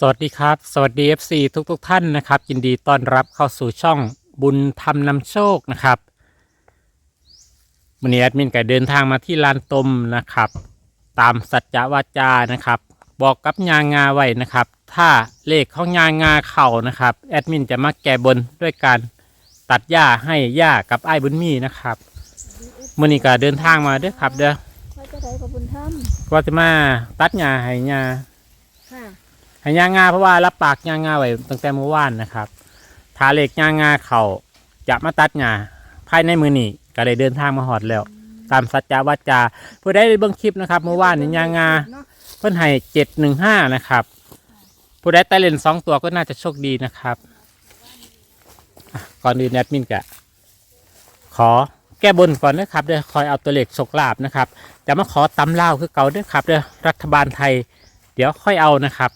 สวัสดีครับ สวัสดี FC ทุกๆทท่านนะครับ ยินดีต้อนรับเข้าสู่ช่องบุญธรรมนำโชคนะครับวันนี้แอดมินก็เดินทางมาที่ลานตมนะครับ ตามสัจจวาจานะครับ บอกกับยางงาไว้นะครับ ถ้าเลขของยางงาเข่านะครับแอดมินจะมาแก้บนด้วยการตัดหญ้าให้หญ้ากับไอ้ายบุญมีนะครับมื่อนี้ก็เดินทางมาเด้อครับ เด้อว่าจะได้กับบุญธรรมก็จะมาตัดหญ้าให้หญ้าค่ะ ให้ย่างงาเพราะว่ารับปากย่างงาไว้ตั้งแต่เมื่อวานนะครับทาเหล็กย่างงาเขาจะมาตัดหญ้าภายในมือนี้ก็เลยเดินทางมาหอดแล้ว ตามสัจจาวาจาผู้ได้เบิ่งคลิปนะครับ เมื่อวานนี้ย่างงาเนาเพิ่นให้เจ็ดหนึ่งห้านะครับผู้ได้แต่เล่นสองตัวก็น่าจะโชคดีนะครับก่อนอื่นแอดมินกะขอแก้บนก่อนนะครับเดี๋ยคอยเอาตัวเลขโชคลาภนะครับจะมาขอตำเล่าคือเก่าเด้วยครับเดี๋ยรัฐบาลไทย เดี๋ยวค่อยเอานะครับ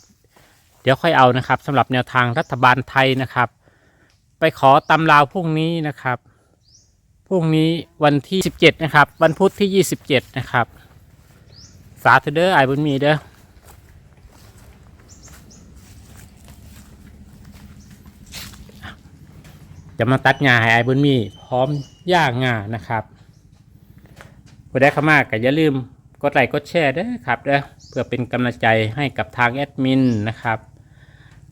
เดี๋ยวค่อยเอานะครับสำหรับแนวทางรัฐบาลไทยนะครับ ไปขอตำราวพรุ่งนี้นะครับพรุ่งนี้วันที่ 17 นะครับ วันพุธที่ 27 นะครับ สาธุเด้อไอ้บุญมีเด้อจะมาตัดงาให้ไอ้บุญมี พร้อมย่างงานะครับผู้ได้เข้ามาก็อย่าลืมกดไลค์กดแชร์เด้อครับเด้อ เพื่อเป็นกำลังใจให้กับทางแอดมินนะครับ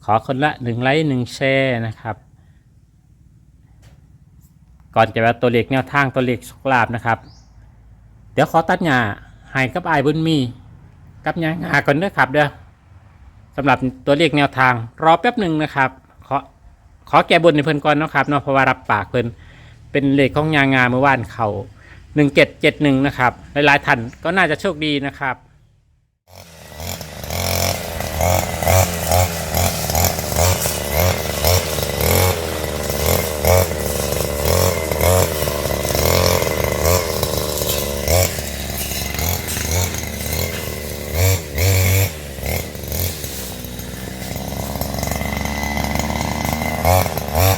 ขอคนละหนึ่งไลค์หนึ่งแชร์นะครับ ก่อนจะไปตัวเลขแนวทางตัวเลขโชคลาภนะครับ เดี๋ยวขอตัดหญ้าให้กับไอ้ายบุญมี กับหญ้างาก่อนเด้อครับเด้อสำหรับตัวเลขแนวทางรอแป๊บหนึ่งนะครับ ขอขอแก้บนในเพิ่นก่อนนะครับเนาะเพราะว่ารับปากเพิ่นเป็นเลขของหญ้างงาเมื่อวานเขาหนึ่งเจ็ดเจ็ดหนึ่งนะครับ หลายๆท่านก็น่าจะโชคดีนะครับ ¡Ah, ah!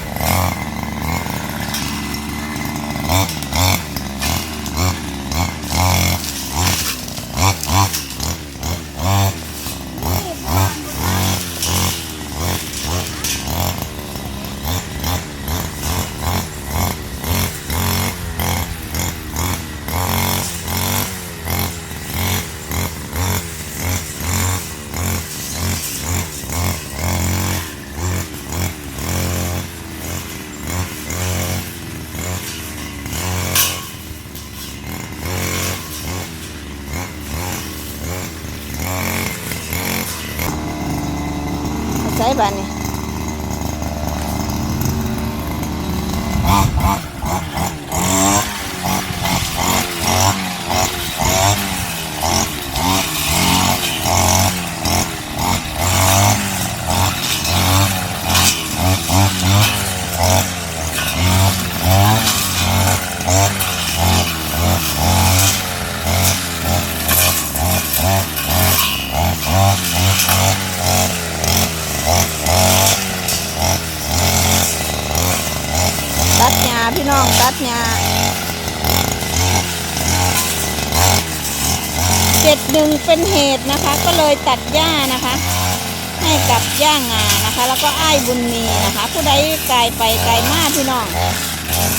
แล้วก็อ้ายบุญมีนะคะ ผู้ใดไกลไปไกลมากพี่น้อง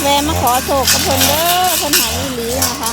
แวะมาขอโศกกับเพิ่นเด้อเพิ่นหายหลีนะคะ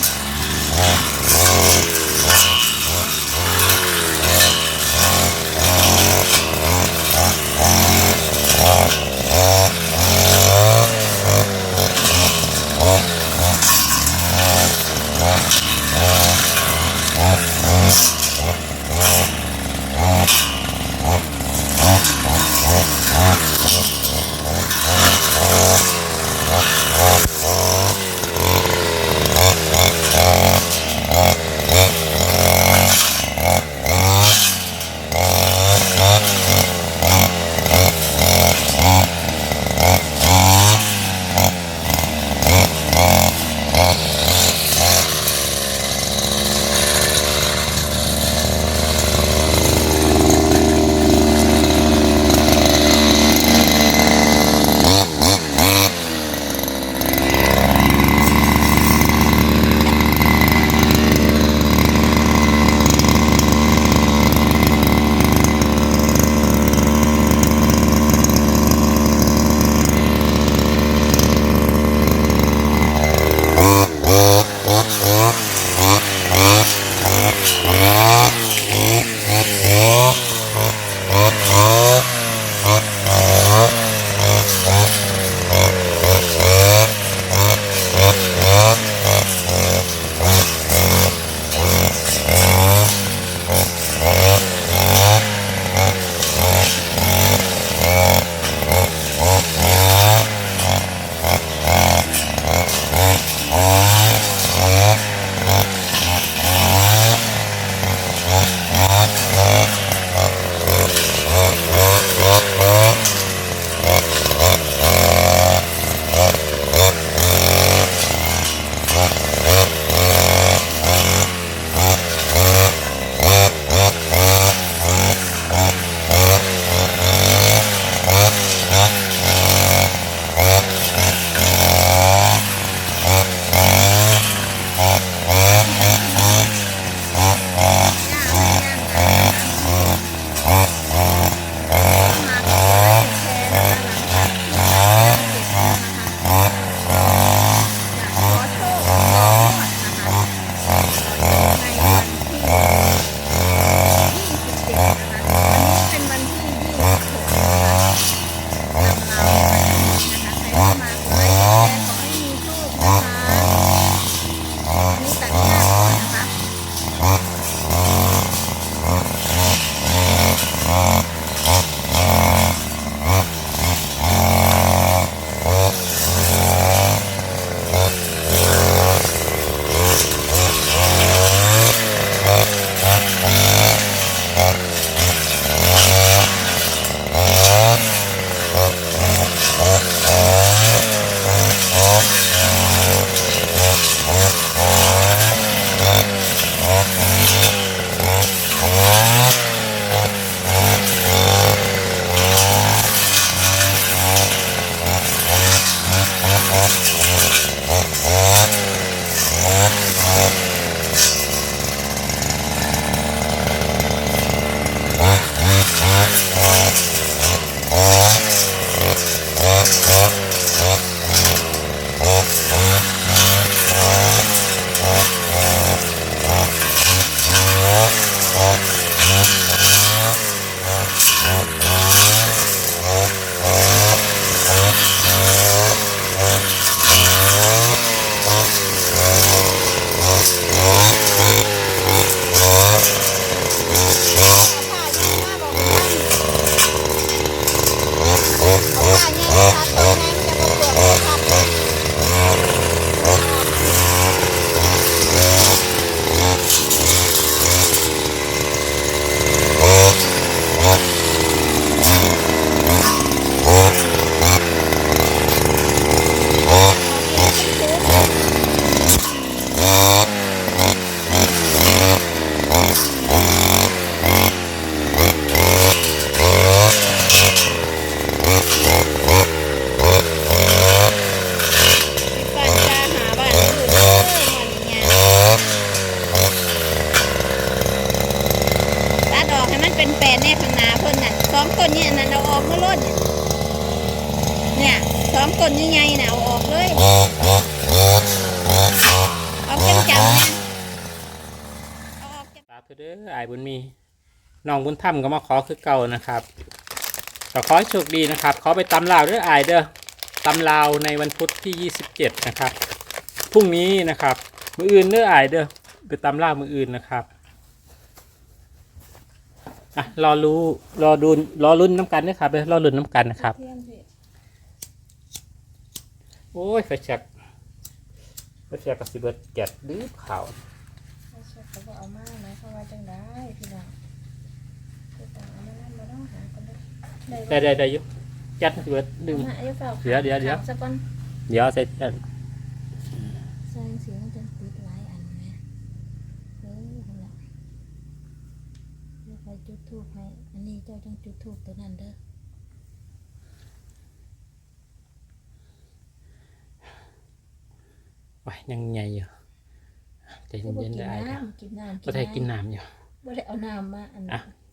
องบุญธรรมก็มาขอคือเก่านะครับก็ขอโชคดีนะครับ ขอไปตำลาวเด้ออายเด้อตำลาวในวันพุธที่ 27 นะครับ พรุ่งนี้นะครับ มืออื่นเด้ออายเด้อไปตำลาวมืออื่นนะครับอะรอรู้รอดูรอรุ่นน้ำกันนะครับเด้อรอรุ่นน้ำกันนะครับ โอ้ยไฟแช็กไฟแช็กกับสิเบิร์ดแกะดื้อขาวเอาเชือกเขาบอกเอามาไหมเขาว่าจังได้พี่น้องไปต่างเอามานั่นมาต้องหากัน เด้อได้ได้ได้อยุจัดสิเบิร์ดดึงเอามาอายุเปล่าเดี๋ยวเดี๋ยวเดี๋ยวถามสักก่อน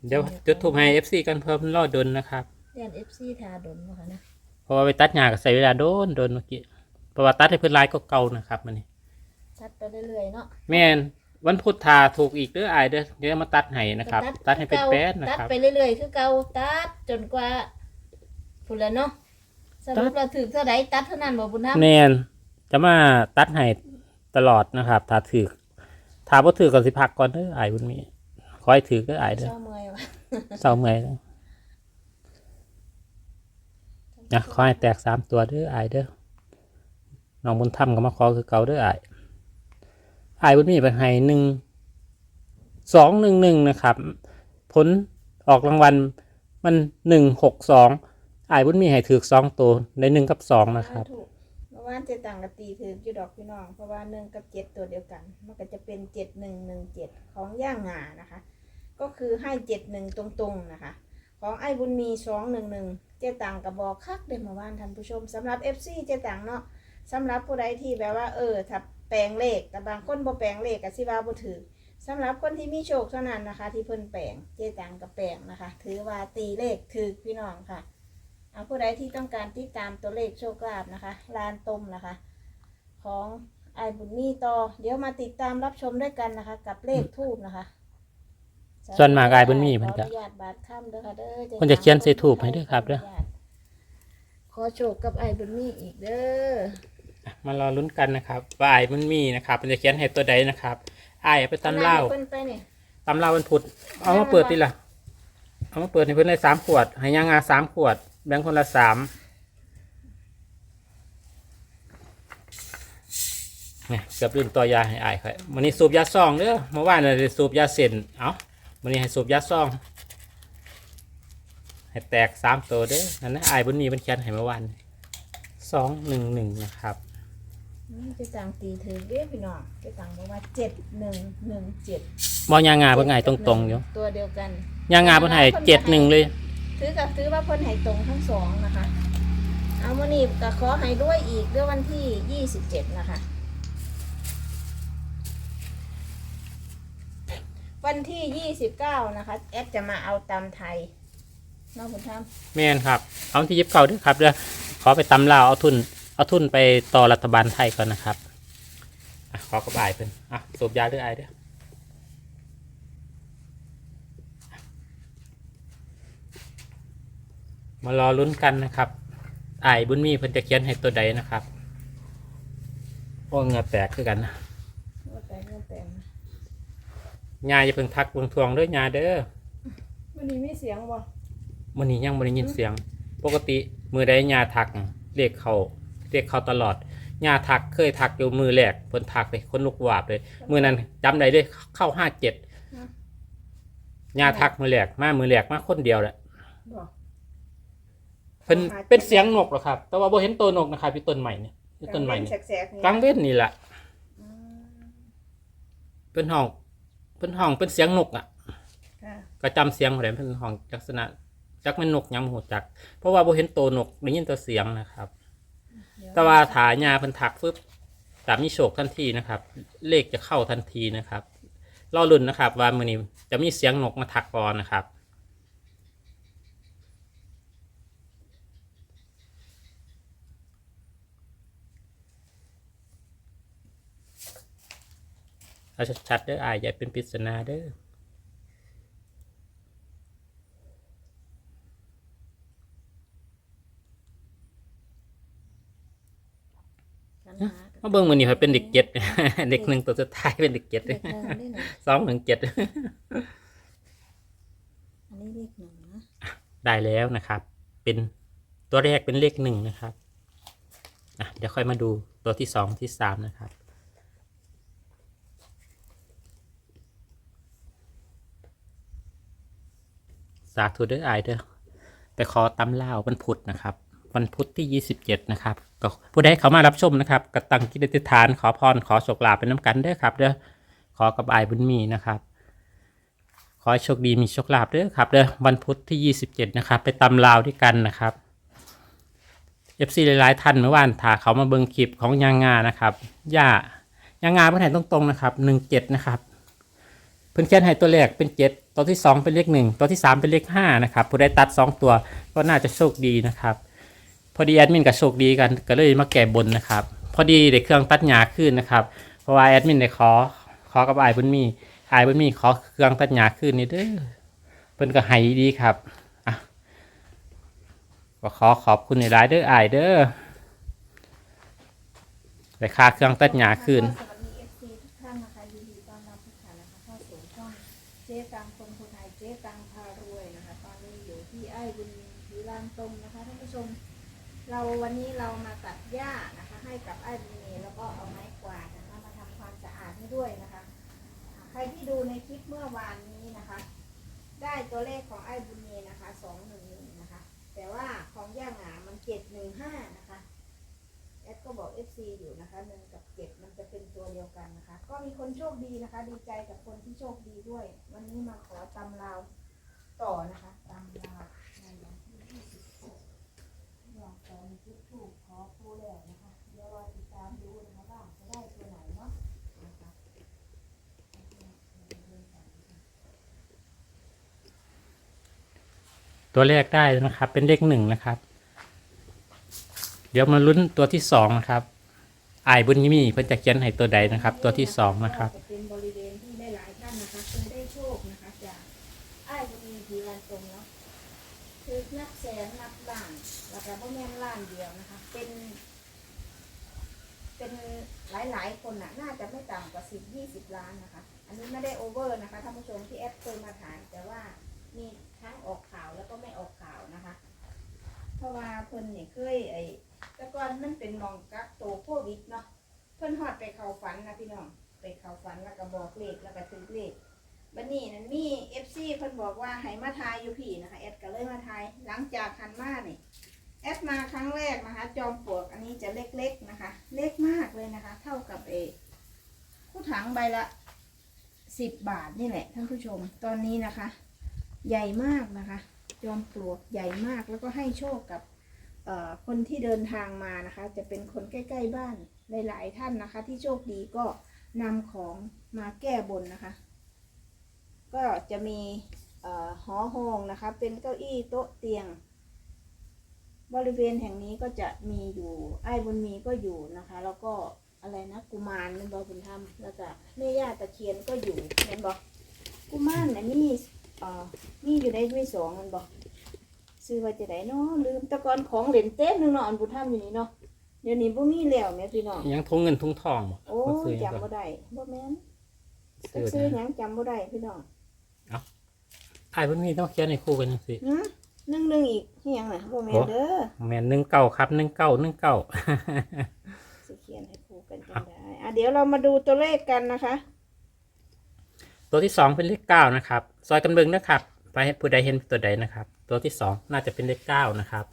เดี๋ยวใส่จัดแสงสีมันจะติดหลายอันไหมเออนั่นแหละเดี๋ยวไปจุดทูบให้อันนี้เจ้าต้องจุดทูบตัวนั้นเด้อไว้ยังไงอยู่ใจคือบ่เย็นกิๆนได้เด้อน้ำกินน้ำก็ได้กินน้ำอยู่บ่ได้เอาน้ำมาอันอะเดี๋ยวจุดทูบให้เอฟซีกันเพิ่มรอดนนะครับเรียนเอฟซีทาดนมาค่ะนะเพราะว่าไปตัดหญ้าก็ใส่เวลาโดนโดนเมื่อกี้เพราะว่าตัดให้เพื่อนลายก็เก่านะครับมันนี่ชัดไปเรื่อยๆเนาะแม่นวันพุธทาถูกอีกเด้ออายเด้อเดี๋ยวมาตัดให้นะครับ ตัดให้เป็นแป้นนะตัดครับ ไปเรื่อยๆคือเก่าตัดจนกว่าพุ่นละเนาะสรุปเราถือเท่าใดตัดเท่านั้นบ่บุญธรรมแม่นจะมาตัดให้ตลอดนะครับถ้าถือถ้าบ่ถือก็สิพักก่อนเด้ออายบุญมี ขอให้ถือก็อายเด้อเช้าเมื่อยว่ะเศร้าเมื่อยแล้วนะขอให้แตกสามตัวเด้ออายเด้อน้องบุญธรรมก็มาขอคือเก่าเด้ออายอายบุญมีไปให้หนึ่งสองหนึ่งหนึ่งนะครับ ผลออกรางวัลมันหนึ่งหกสองอายบุญมีให้ถือสองตัวในหนึ่งกับสองนะครับถูกเมื่อวานเจตังกับตีถืออยู่ดอกพี่น้อง เพราะว่าหนึ่งกับเจ็ดตัวเดียวกัน มันก็จะเป็นเจ็ดหนึ่งหนึ่งเจ็ดของย่างงานะคะ ก็คือให้เจ็ดหนึ่งตรงๆนะคะ ของไอ้บุญมีสองหนึ่งหนึ่งเจตังกับบอกคักเดเมื่านท่านผู้ชมสำหรับเอฟซีเจตังเนาะสำหรับผู้ใดที่แบบว่าเออถ้าแปลงเลขแต่บางคนบ่แปลงเลขกับสิว่าบ่ถือสำหรับคนที่มีโชคเท่านั้นนะคะ ที่เพิ่นแปลงเจตังกับแปลงนะคะ ถือว่าตีเลขถือพี่น้องค่ะเอาผู้ใดที่ต้องการติดตามตัวเลขโชคลาภนะคะลานตมนะคะ ของไอบุญมีต่อเดี๋ยวมาติดตามรับชมด้วยกันนะคะ กับเลขทูบนะคะ ส่วนมากอ้ายบุญมีเพิ่นขก็ออนุญาตบาดค่ำเด้อค่ะเด้อเพิ่นจะเขียนใส่ธูปให้ด้วยครับเด้อ ขอโชคกับไอบุญมีอีกเด้อ มารอลุ้นกันนะครับว่าอายมันมีนะครับมันจะเขียนให้ตัวใดนะครับอายเอาไปตำเล่าอเพิ่นไปนี่ตำเล่าวันพุธเอามาเปิดดิล่ะ เอามาเปิดให้เพื่อนได้สามขวดให้ยางงาสามขวด แบ่งคนละสามเนี่ยเกือบลืมตัวยาให้อายครับวันนี้สูบยาซองเด้อเมื่อวานเราสูบยาเส้นเอา วันนี้ให้สูบยาซอง ให้แตกสามตัวเด้อนั่นนะอายบนนี้มันเขียนให้เมื่อวานสองหนึ่งหนึ่งนะครับอืมเจะต่างตีถือเด้อพี่น้องเจะต่างบอกว่าเจ็ดหนึ่งหนึ่งเจ็ดมอยางงาเพิ่งไงตรงๆอยู่ตัวเดียวกัน ยางงาเพิ่งไงเจ็ดหนึ่งเลย ถือกับถือว่าเพิ่นให้ตรงทั้งสองนะคะ เอามานี่ก็ขอให้ด้วยอีกด้วยวันที่ยี่สิบเจ็ดนะคะ วันที่ยี่สิบเก้านะคะ แอดจะมาเอาตำไทยน้องคุณทแม่นครับ เอาที่ยิบเก่าด้วยครับเดี๋ยวขอไปตำลาวเอาทุน เอาทุนไปต่อรัฐบาลไทยก่อนนะครับอะขอกระบายเพิ่นอะสูบยาด้วยไอเด้อมารอลุ้นกันนะครับไอายบุญมีเพิ่นจะเขียนให้ตัวใดนะครับโอ้เหงือแตกคือกันนะำว่าแต่เงินแต่ง ยาอย่าเพิ่งทักเบิ่งทวงเด้วยยาเด้อวันนี้มีเสียงบ่มันนี้ยังไม่ได้ยินเสียง ปกติมือใดยาทักเรียกเขาเรียกเขาตลอดยาทักเคยทักอยู่มือแรกเพิ่นทักเลยคนลุกวาบเลยมือนั้นจำได้เลยเข้าห้าเจ็ดยาทักมือแรกมามือแรกมาคนเดียวแหละ บ่เพิ่นเป็นเสียงนกหรอครับ แต่ว่าบ่เห็นตัวนกนะครับอยู่ต้นใหม่เนี่ยอยู่ต้นใหม่เนี่ยแสกๆนี่กลางเว้นนี่แหละอืมเป็นห้อง เป็นห้องเป็นเสียงนกอะค่ะก็จำเสียงบ่ได้เป็นห้องลักษณะจักแม่นนกยังบ่ฮู้จัก เพราะว่าบ่เห็นตัวนกได้ยินแต่เสียงนะครับ เดี๋ยวแต่ว่าถายาเพิ่นถักฟึบตามมีโชคทันทีนะครับ เลขจะเข้าทันทีนะครับรอรุ่นนะครับ ว่ามือนี้จะมีเสียงนกมาถักก่อนนะครับ เอาชัดๆเด้ออายอย่าเป็นปริศนาเด้อกันหามาเบิ่งมื้อนี้เขาเป็นเด็กเจ็ดเด็กหนึ่งตัวสุดท้ายเป็นเด็กเจ็ดเลขหนึ่งได้หนึ่งสองหนึ่งเจ็ดอันนี้เลขหนึ่งนะได้แล้วนะครับ เป็นตัวแรกเป็นเลขหนึ่งนะครับอะเดี๋ยวค่อยมาดูตัวที่สองที่สามนะครับ สาธุเด้ออเด้อไปขอตำเล่าววันพุธนะครับ วันพุธที่ 27 นะครับก็ผู้ใดเขามารับชมนะครับก็ตั้งกิจอธิฐานขอพรขอโชคลาภเป็นน้ำกันเด้อครับเด้อขอกับไอบุญมีนะครับ ขอโชคดีมีโชคลาภเด้อครับเด้อวันพุธที่ 27 นะครับ ไปตำลาวด้วยกันนะครับ FC หลายๆท่านเมื่อวานถาเขามาเบิงคลิปของยางงานะครับย่ายางงาเพื่อนตรงๆนะครับ 17 นะครับ เพื่อนเขียนให้ตัวแรกเป็น 7 ตัวที่ 2 เป็นเลข 1 ตัวที่ 3 เป็นเลข5นะครับผู้ได้ตัด 2 ตัวก็น่าจะโชคดีนะครับ พอดีแอดมินกับโชคดีกันก็เลยมาแก้บนนะครับ พอดีได้เครื่องตัดหญ้าขึ้นนะครับ เพราะว่าแอดมินได้ขอขอกับไอ้บุญมีไอ้บุญมีขอเครื่องตัดหญ้าขึ้นนี่เด้อเพิ่นก็ให้ดีครับอะก็ขอขอบคุณในรายเด้อไอ้เด้อได้ค่าเครื่องตัดหญ้าขึ้นารวยนะคะ ตอนนี้อยู่ที่ไอ้บุญมีผีลานตมนะคะท่านผู้ชม เราวันนี้เรามาตัดหญ้านะคะ ให้กับไอ้บุญมีแล้วก็เอาไม้กวาดนะคะมาทำความสะอาดให้ด้วยนะคะ ใครที่ดูในคลิปเมื่อวานนี้นะคะ ได้ตัวเลขของไอ้บุญมีนะคะสองหนึ่งหนึ่งนะคะ แต่ว่าของย่าหามันเจ็ดหนึ่งห้านะคะแอดก็บอก FC อยู่นะคะหนึ่งกับเจ็ดมันจะเป็นตัวเดียวกันนะคะ ก็มีคนโชคดีนะคะ ดีใจกับคนที่โชคดีด้วย วันนี้มาขอตำลาว ต่อนะคะตำลาวในวันที่ยี่สิบหกลองตอนจุดถูกขอผู้แล้วนะคะเดี๋ยวรอติดตามดูนะคะว่าจะได้ตัวไหนเนาะนะคะตัวแรกได้แล้วนะครับ เป็นเลขหนึ่งนะครับ เดี๋ยวมาลุ้นตัวที่สองนะครับไอ้ายบุญมีเพิ่นจะเขียนให้ตัวใดนะครับ ตัวที่สองนะครับ จะเป็นบริเวณานเดียวนะคะ เป็น เป็นหลายๆคนน่ะ น่าจะไม่ต่ำกว่าสิบยี่สิบล้านนะคะ อันนี้ไม่ได้โอเวอร์นะคะท่านผู้ชมที่แอปเคยมาถ่ายแต่ว่ามีทั้งออกข่าวแล้วก็ไม่ออกข่าวนะคะ เพราะว่าเพิ่นนี่เคยไอ้แต่ก่อนมันเป็นมองกักโตโควิดเนาะเพิ่นฮอดไปเข้าฝันนะพี่น้องไปเข้าฝันแล้วก็บอกเลขแล้วก็ถือเลขบัดนี้นั่นมีเอฟซีเพิ่นบอกว่าให้มาทายอยู่พี่นะคะแอดก็เลยมาทายหลังจากคันมาเนี่ย แอดมาครั้งแรกนะคะ จอมปลวกอันนี้จะเล็กๆนะคะ เล็กมากเลยนะคะ เท่ากับเอผู้ถังใบละสิบบาทนี่แหละท่านผู้ชม ตอนนี้นะคะ ใหญ่มากนะคะ จอมปลวกใหญ่มากแล้วก็ให้โชคกับคนที่เดินทางมานะคะ จะเป็นคนใกล้ ๆ บ้านหลาย ๆ ท่านนะคะ ที่โชคดีก็นำของมาแก้บนนะคะ ก็จะมีอหอหองนะคะ เป็นเก้าอี้โต๊ะเตียง บริเวณแห่งนี้ก็จะมีอยู่ไอ้ายบุญมีก็อยู่นะคะ แล้วก็อะไรนะกุมารนั่นบอกบุญธรรมแล้วก็แม่ย่าตะเคียนก็อยู่เห็นบอกกุมารเนี่ยมีเอ่อมีอยู่ในไม่สองมันบอกซื้อว่าจะไหนเนาะลืมแตะกอนของเหรียญเต้นนึงเนาะอันบุญธรรมอยู่นี่เนาะเดี๋ยวนี้บ่มีแล้วแม่พี่น้องยังทุ่งเงินทุ่งทองบ่โอ้บ่ซื้อหยังจำก่บ่อนได้บ่แม่นซื้อซื้อหนะยังจำบ่ได้พี่น้องไอ้ายบุญมีต้องเขียนให้คู่กันจังซี่ หึนึ่งหนึ่งอีกนี่ยังน่ะบ่แม่นเด้อแม่นหนึ่งเก้าครับหนึ่งเก้าหนึ่งเก้าสิเขียนให้คู่กันจังได้อะเดี๋ยวเรามาดูตัวเลขกันนะคะ ตัวที่สองเป็นเลขเก้านะครับ ซอยกันเบิงนะครับ ไปให้ผู้ใดเห็นตัวใดนะครับ ตัวที่สองน่าจะเป็นเลขเก้านะครับ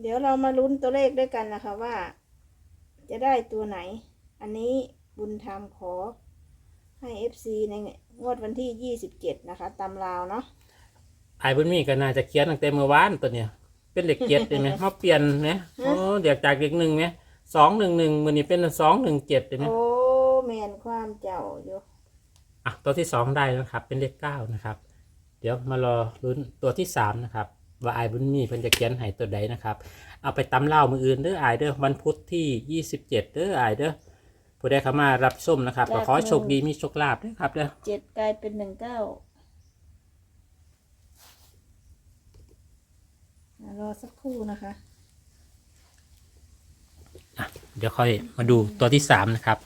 เดี๋ยวเรามาลุ้นตัวเลขด้วยกันนะคะว่า จะได้ตัวไหน อันนี้บุญธรรมขอ ให้ FC ในงวดวันที่ 27 นะคะ ตำราวเนาะไอ้บุญมีก็น่าจะเขียนตั้งแต่เมื่อวานตัวเนี้ยเป็นเลขเจ็ดเลยไหมมาเปลี่ยนไหมโอ้เดี๋ยวจากเลขหนึ่งไหมสองหนึ่งหนึ่งมือนี้เป็นสองหนึ่งเจ็ดเลยไหมโอ้แมนความเจ้าอยู่อะตัวที่สองได้แล้วนะครับ เป็นเลขเก้านะครับ เดี๋ยวมารอลุ้นตัวที่สามนะครับว่าอายบุญมีเพิ่นจะเขียนให้ตัวใดนะครับ เอาไปตำเล่ามืออื่นเด้ออายเด้อวันพุธที่27เด้ออายเด้อ ผู้ใดเข้ามารับชมนะครับก็ขอให้โชคดีมีโชคลาภด้วยครับเด้อเจ็ดกลายเป็นหนึ่งเก้ารอสักครู่นะคะเดี๋ยวค่อยมาดูตัวที่3นะครับ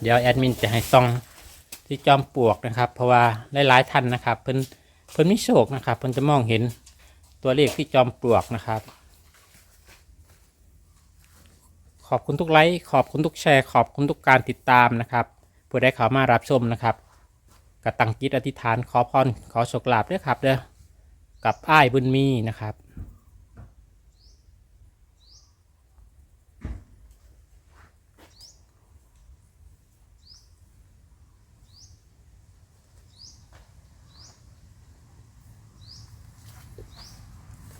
เดี๋ยวแอดมินจะให้ซองที่จอมปลวกนะครับ เพราะว่าหลายๆท่านนะครับ เพิ่นเพิ่นมีโชคนะครับ เพิ่นจะมองเห็นตัวเลขที่จอมปลวกนะครับ ขอบคุณทุกไลค์ขอบคุณทุกแชร์ ขอบคุณทุกการติดตามนะครับผู้ใดเข้ามารับชมนะครับกตังจิตอธิษฐานขอพรขอโชคลาภด้วยครับเด้อกับอ้ายบุญมีนะครับ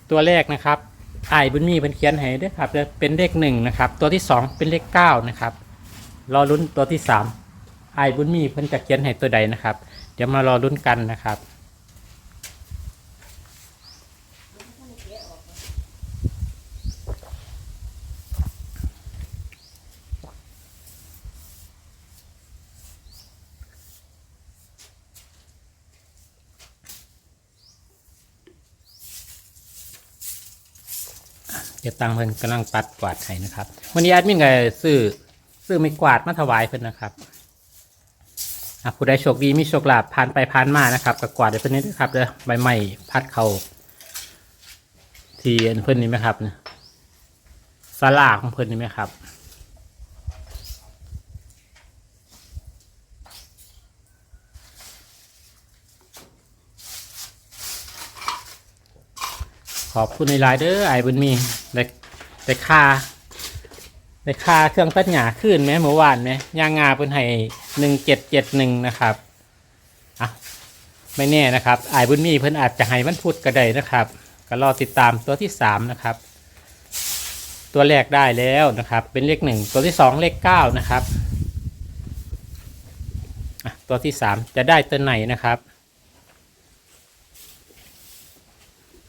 ตัวแรกนะครับ ไอ้บุญมีเป็นเขียนให้ด้วยครับจะเป็นเลขหนึ่งนะครับ ตัวที่สองเป็นเลขเก้านะครับรอลุ้นตัวที่สามไอ้บุญมีเพิ่นจะเขียนให้ตัวใดนะครับ เดี๋ยวมารอลุ้นกันนะครับ เดี๋ยวตังเพิ่นกำลังปัดกวาดให้นะครับวันนี้แอดมินก็ซื้อซื้อไม่กวาดมาถวายเพิ่นนะครับอะผู้ใดโชคดีมีโชคลาภผ่านไปผ่านมานะครับก็กวาดได้เพิ่นนี้นะครับเด้อใบไม้พัดเขาทีอันเพิ่นนี่ไหมครับเนี่ยสลากของเพิ่นนี่ไหมครับ อบคุณในไลน์เด้อไอ้บุญมีได้ได้ค่าได้ค่าเครื่องตัดหญ้าขึ้นไหมเมื่อวานไหมยางงาเป็นให้หนึ่งเจ็ดเจ็ดหนึ่งนะครับอะไม่แน่นะครับไอ้บุญมีเพิ่นอาจจะให้มันพูดกระไดนะครับ ก็รอติดตามตัวที่สามนะครับ ตัวแรกได้แล้วนะครับ เป็นเลขหนึ่งตัวที่สองเลขเก้านะครับตัวที่สามจะได้ตัวไหนนะครับ อ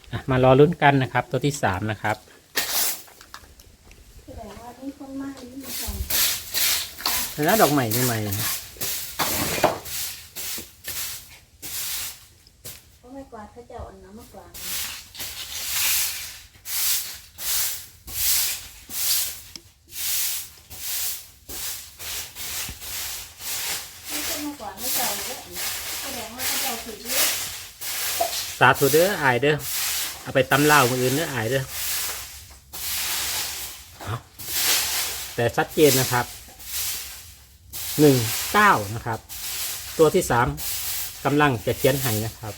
ะ มารอลุ้นกันนะครับ ตัวที่สามนะครับแสดงว่ามีคนมากนี่มีสองแล้วดอกใหม่ใหม่เพราะไม่กวาดเขาจะเอาอันน้ำมากวาดไม่ใช่มากวาดไม่เก่าเลยแสดงว่าเขาจะเอาผิดเยอะสาธุเด้ออายเด้อ เอาไปตำเล่าคนอื่นเนื้ออายเด้อแต่ชัดเจนนะครับหนึ่งเก้านะครับ ตัวที่สามกำลังจะเขียนให้นะครับ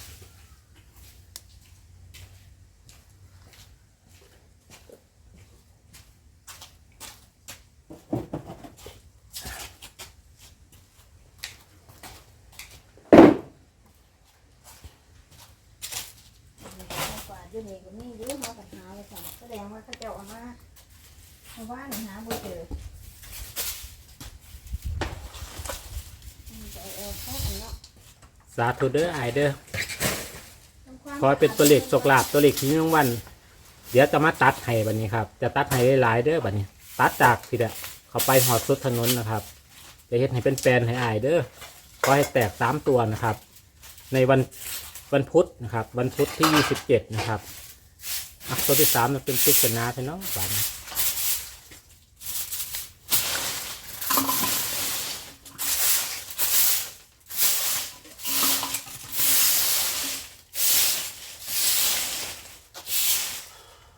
มากวาดอยู่นี่ก็มีเยอะมาปัญหาเลยค่ะแสดงว่าเขาจะเอามาเพราะว่าหนูหาบ่เจอมันจะเอาออกเข้าอันเนาะ สาธุเด้ออายเด้อทำความขอให้เป็นตัวเลขโชคลาภตัวเลขที่มีรางวัลเดี๋ยวจะมาตัดให้บันนี้ครับ จะตัดให้หลายๆเด้อบันนี้ ตัดจากทีเดียวเขาไปหอดสุดถนนนะครับ จะเฮ็ดให้เป็นแฟนให้อายเด้อขอให้แตกสามตัวนะครับ ในวันวันพุธนะครับ วันพุธที่ยี่สิบเจ็ดนะครับอะตัวที่สามมันเป็นปริศนาใช่เนาะบัดนี้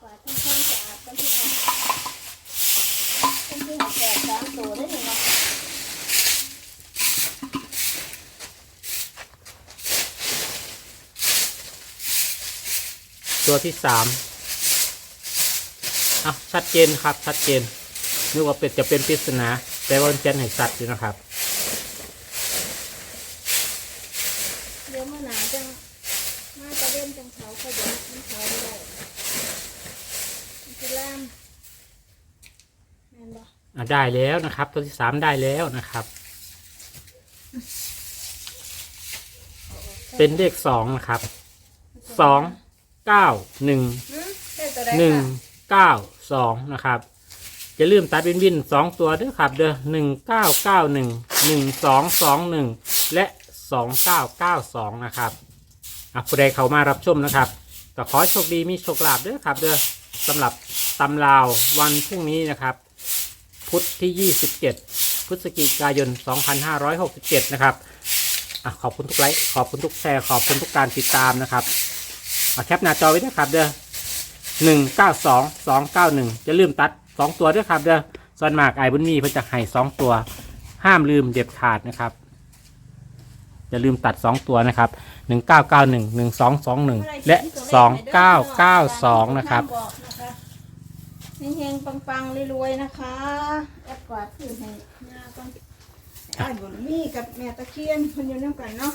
กวาดทำความสะอาดกันที่ไหนเป็นที่หัวแตกสามตัวได้เลยเนาะ ตัวที่สามอะชัดเจนครับ ชัดเจนนึกว่าเป็นจะเป็นปริศนาแต่ว่ามันเจนให้สัตว์อยู่นะครับเดี๋ยวมื่อหนาจังมาตะเวนจังเขาเขาจะมันเขาไม่ได้มันคือล่ามแม่นบ่อะได้แล้วนะครับ ตัวที่สามได้แล้วนะครับ เป็นเลขสองนะครับสอง เก้าหนึ่งหือใดหนึ่งค่ะเก้าสองนะครับอย่าลืมตัดวินวินสองตัวด้วยครับ เด้อหนึ่งเก้าเก้าหนึ่งหนึ่งสองสองหนึ่งและสองเก้าเก้าสองนะครับอะผู้ใดเข้ามารับชมนะครับก็ขอให้โชคดีมีโชคลาภด้วยครับ เด้อสำหรับตำราววันพรุ่งนี้นะครับ พุธที่ 27 พฤศจิกายน 2567 นะครับอะขอบคุณทุกไลค์ขอบคุณทุกแชร์ ขอบคุณทุกการติดตามนะครับ เอาแคปหน้าจอไว้ด้วยครับเด้อ192 291จะลืมตัด2ตัวด้วยครับเด้อส่วนมากไอ้บุญมีเพิ่นจะให้2ตัว ห้ามลืมเด็ดขาดนะครับอย่าลืมตัด 2 ตัวนะครับ 1991 1221 และ 2992 นะครับเฮงๆปังๆรวยๆนะคะแอปกวาดพื้นให้หน้าก่อนไอ้บุญมีกับแม่ตะเคียนคนอยู่น้ำกันเนาะ